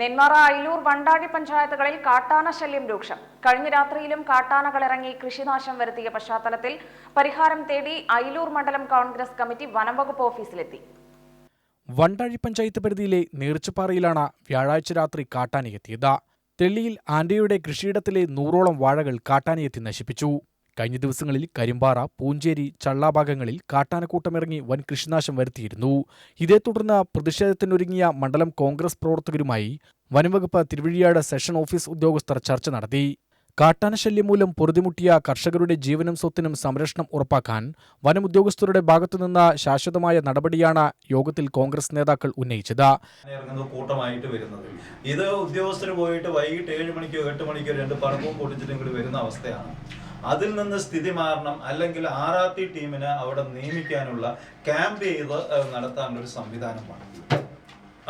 നെന്മാറ അയിലൂർ വണ്ടാഴി പഞ്ചായത്തുകളിൽ കാട്ടാന ശല്യം രൂക്ഷം. കഴിഞ്ഞ രാത്രിയിലും കാട്ടാനകൾ ഇറങ്ങി കൃഷിനാശം വരുത്തിയ പശ്ചാത്തലത്തിൽ പരിഹാരം തേടി അയിലൂർ മണ്ഡലം കോൺഗ്രസ് കമ്മിറ്റി വനംവകുപ്പ് ഓഫീസിലെത്തി. വണ്ടാഴി പഞ്ചായത്ത് പരിധിയിലെ നീർച്ചുപാറയിലാണ് വ്യാഴാഴ്ച രാത്രി കാട്ടാനയെത്തിയത്. തെള്ളിയിൽ ആന്റയുടെ കൃഷിയിടത്തിലെ നൂറോളം വാഴകൾ കാട്ടാനയെത്തി നശിപ്പിച്ചു. കഴിഞ്ഞ ദിവസങ്ങളിൽ കരിമ്പാറ പൂഞ്ചേരി ചള്ളാഭാഗങ്ങളിൽ കാട്ടാനക്കൂട്ടമിറങ്ങി വൻ കൃഷിനാശം വരുത്തിയിരുന്നു. ഇതേ തുടർന്ന് പ്രതിഷേധത്തിനൊരുങ്ങിയ മണ്ഡലം കോൺഗ്രസ് പ്രവർത്തകരുമായി വനംവകുപ്പ് തിരുവഴിയാട് സെഷൻ ഓഫീസ് ഉദ്യോഗസ്ഥർ ചർച്ച നടത്തി. കാട്ടാനശല്യം മൂലം പൊറുതിമുട്ടിയ കർഷകരുടെ ജീവനും സ്വത്തിനും സംരക്ഷണം ഉറപ്പാക്കാൻ വനം ഉദ്യോഗസ്ഥരുടെ ഭാഗത്തുനിന്ന് ശാശ്വതമായ നടപടിയാണ് യോഗത്തിൽ കോൺഗ്രസ് നേതാക്കൾ ഉന്നയിച്ചത്. കൂട്ടമായിട്ട് വരുന്നത്. ഇത് ഉദ്യോഗസ്ഥർ പോയിട്ട് വൈകിട്ട് ഏഴ് മണിക്കോ എട്ട് മണിക്കോ രണ്ട് പറമ്പും പൊട്ടിച്ചിട്ട് വരുന്ന അവസ്ഥയാണ്. അതിൽ നിന്ന് സ്ഥിതി മാറണം അല്ലെങ്കിൽ ടി ടീമിനെ അവിടെ നിയമിക്കാനുള്ള ക്യാമ്പ് ചെയ്ത് നടത്താനുള്ള ഒരു സംവിധാനമാണ്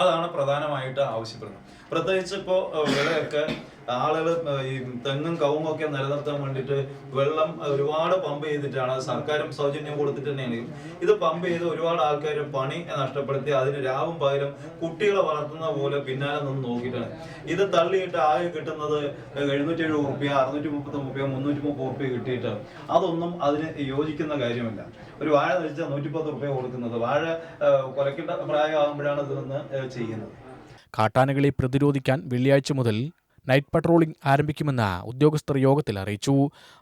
അതാണ് പ്രധാനമായിട്ട് ആവശ്യപ്പെടുന്നത്. പ്രത്യേകിച്ച് ഇപ്പോൾ വിളയൊക്കെ ആളുകൾ ഈ തെങ്ങും കവുങ്ങും ഒക്കെ നിലനിർത്താൻ വേണ്ടിയിട്ട് വെള്ളം ഒരുപാട് പമ്പ് ചെയ്തിട്ടാണ് സർക്കാരും സൗജന്യം കൊടുത്തിട്ട് തന്നെയാണ്. ഇത് പമ്പ് ചെയ്ത് ഒരുപാട് ആൾക്കാർ പണി നഷ്ടപ്പെടുത്തി അതിന് രാവും പകരം കുട്ടികളെ വളർത്തുന്ന പോലെ പിന്നാലെ നിന്ന് നോക്കിയിട്ടാണ്. ഇത് തള്ളിയിട്ട് ആകെ കിട്ടുന്നത് എഴുന്നൂറ്റി എഴുപത് റുപ്യ അറുന്നൂറ്റി മുപ്പത്തി റുപ്യ മുന്നൂറ്റി മുപ്പത് റുപ്യ കിട്ടിയിട്ട് അതൊന്നും അതിന് യോജിക്കുന്ന കാര്യമല്ല. ഒരു വാഴ നശിച്ചാൽ നൂറ്റിപ്പത്ത് റുപ്യ കൊടുക്കുന്നത്. വാഴ കുലക്കേണ്ട പ്രായമാകുമ്പോഴാണ് ഇതൊന്ന് ചെയ്യുന്നത്. കാട്ടാനകളെ പ്രതിരോധിക്കാൻ വെള്ളിയാഴ്ച മുതൽ നൈറ്റ് പട്രോളിംഗ് ആരംഭിക്കുമെന്ന് ഉദ്യോഗസ്ഥർ യോഗത്തിൽ അറിയിച്ചു.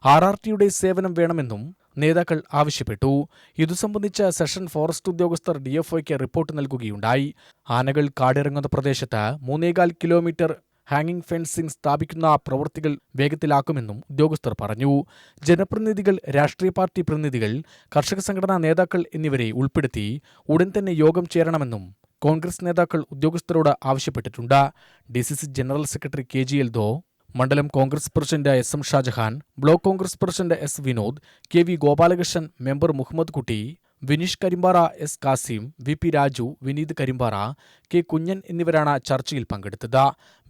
ആർ ആർ ടിയുടെ സേവനം വേണമെന്നും നേതാക്കൾ ആവശ്യപ്പെട്ടു. ഇതു സംബന്ധിച്ച സെഷൻ ഫോറസ്റ്റ് ഉദ്യോഗസ്ഥർ ഡിഎഫ്ഒയ്ക്ക് റിപ്പോർട്ട് നൽകുകയുണ്ടായി. ആനകൾ കാടിറങ്ങുന്ന പ്രദേശത്ത് മൂന്നേകാൽ കിലോമീറ്റർ ഹാങ്ങിംഗ് ഫെൻസിംഗ് സ്ഥാപിക്കുന്ന പ്രവൃത്തികൾ വേഗത്തിലാക്കുമെന്നും ഉദ്യോഗസ്ഥർ പറഞ്ഞു. ജനപ്രതിനിധികൾ രാഷ്ട്രീയ പാർട്ടി പ്രതിനിധികൾ കർഷക സംഘടനാ നേതാക്കൾ എന്നിവരെ ഉൾപ്പെടുത്തി ഉടൻ തന്നെ യോഗം ചേരണമെന്നും കോൺഗ്രസ് നേതാക്കൾ ഉദ്യോഗസ്ഥരോട് ആവശ്യപ്പെട്ടിട്ടുണ്ട്. D C C general secretary K G Eldho മണ്ഡലം Congress president S M Shajahan block Congress president S Vinod K V Gopalakrishnan member Muhammad Kutty Vineesh Karimpara S Kasim V P Raju Vineeth Karimpara K Kunjan എന്നിവരാണ് ചർച്ചയിൽ പങ്കെടുത്തത്.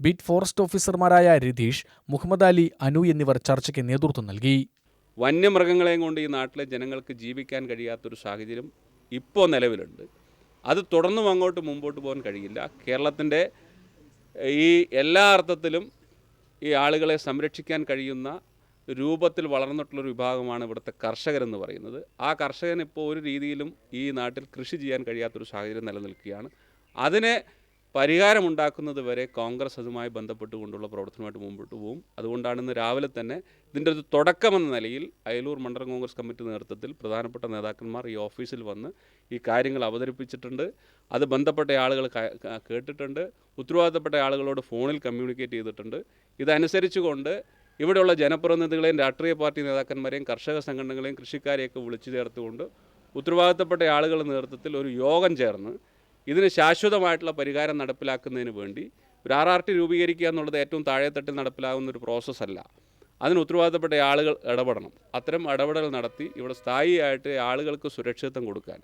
Beat forest ഓഫീസർമാരായ രതീഷ് മുഹമ്മദ് അലി അനു എന്നിവർ ചർച്ചയ്ക്ക് നേതൃത്വം നൽകി. വന്യമൃഗങ്ങളെയും കൊണ്ട് ഈ നാട്ടിലെ ജനങ്ങൾക്ക് ജീവിക്കാൻ കഴിയാത്തൊരു സാഹചര്യം ഇപ്പോൾ നിലവിലുണ്ട്. അത് തുടർന്നും അങ്ങോട്ട് മുമ്പോട്ട് പോകാൻ കഴിയില്ല. കേരളത്തിന്റെ ഈ എല്ലാ അർത്ഥത്തിലും ഈ ആളുകളെ സംരക്ഷിക്കാൻ കഴിയുന്ന രൂപത്തിൽ വളർന്നിട്ടുള്ളൊരു വിഭാഗമാണ് ഇവിടുത്തെ കർഷകരെന്ന് പറയുന്നത്. ആ കർഷകൻ ഇപ്പോൾ ഒരു രീതിയിലും ഈ നാട്ടിൽ കൃഷി ചെയ്യാൻ കഴിയാത്തൊരു സാഹചര്യം നിലനിൽക്കുകയാണ്. അതിനെ പരിഹാരമുണ്ടാക്കുന്നത് വരെ കോൺഗ്രസ് അതുമായി ബന്ധപ്പെട്ടുകൊണ്ടുള്ള പ്രവർത്തനമായിട്ട് മുമ്പോട്ട് പോകും അതുകൊണ്ടാണ് ഇന്ന് രാവിലെ തന്നെ ഇതിന്റെ ഒരു തുടക്കമെന്ന നിലയിൽ അയലൂർ മണ്ഡലം കോൺഗ്രസ് കമ്മിറ്റി നേതൃത്വത്തിൽ പ്രധാനപ്പെട്ട നേതാക്കന്മാർ ഈ ഓഫീസിൽ വന്ന് ഈ കാര്യങ്ങൾ അവതരിപ്പിച്ചിട്ടുണ്ട്. അത് ബന്ധപ്പെട്ട ആളുകൾ കേട്ടിട്ടുണ്ട്. ഉത്തരവാദിത്തപ്പെട്ട ആളുകളോട് ഫോണിൽ കമ്മ്യൂണിക്കേറ്റ് ചെയ്തിട്ടുണ്ട്. ഇതനുസരിച്ചുകൊണ്ട് ഇവിടെയുള്ള ജനപ്രതിനിധികളെയും രാഷ്ട്രീയ പാർട്ടി നേതാക്കന്മാരെയും കർഷക സംഘടനകളെയും കൃഷിക്കാരെയൊക്കെ വിളിച്ചു ചേർത്തുകൊണ്ട് ഉത്തരവാദിത്തപ്പെട്ട ആളുകളുടെ നേതൃത്വത്തിൽ ഒരു യോഗം ചേർന്ന് ഇതിന് ശാശ്വതമായിട്ടുള്ള പരിഹാരം നടപ്പിലാക്കുന്നതിന് വേണ്ടി ഒരു ആർ ആർ ടി രൂപീകരിക്കുക എന്നുള്ളത് ഏറ്റവും താഴെത്തട്ടിൽ നടപ്പിലാകുന്ന ഒരു പ്രോസസ്സല്ല. അതിന് ഉത്തരവാദിത്തപ്പെട്ട ആളുകൾ ഇടപെടണം. അത്തരം ഇടപെടൽ നടത്തി ഇവിടെ സ്ഥായിയായിട്ട് ആളുകൾക്ക് സുരക്ഷിതത്വം കൊടുക്കാൻ.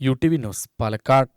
U T V news Palakkad.